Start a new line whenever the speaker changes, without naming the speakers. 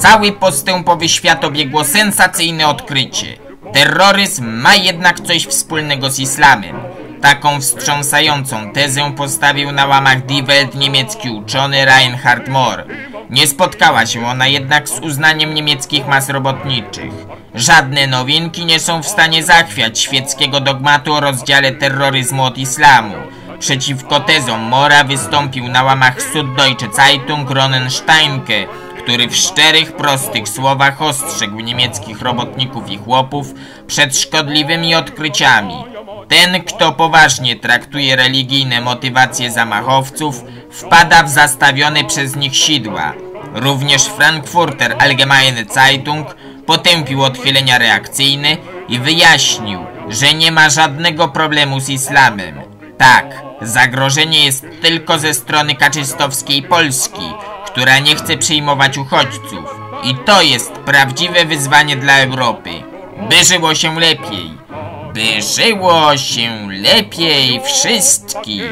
Cały postępowy świat obiegło sensacyjne odkrycie. Terroryzm ma jednak coś wspólnego z islamem. Taką wstrząsającą tezę postawił na łamach Die Welt niemiecki uczony Reinhard Mohr. Nie spotkała się ona jednak z uznaniem niemieckich mas robotniczych. Żadne nowinki nie są w stanie zachwiać świeckiego dogmatu o rozdziale terroryzmu od islamu. Przeciwko tezom Mora wystąpił na łamach Süddeutsche Zeitung Ronen Steinke, który w szczerych, prostych słowach ostrzegł niemieckich robotników i chłopów przed szkodliwymi odkryciami. Ten, kto poważnie traktuje religijne motywacje zamachowców, wpada w zastawione przez nich sidła. Również Frankfurter Allgemeine Zeitung potępił odchylenia reakcyjne i wyjaśnił, że nie ma żadnego problemu z islamem. Tak, zagrożenie jest tylko ze strony kaczystowskiej Polski, która nie chce przyjmować uchodźców. I to jest prawdziwe wyzwanie dla Europy. By żyło się lepiej. By żyło się lepiej wszystkim.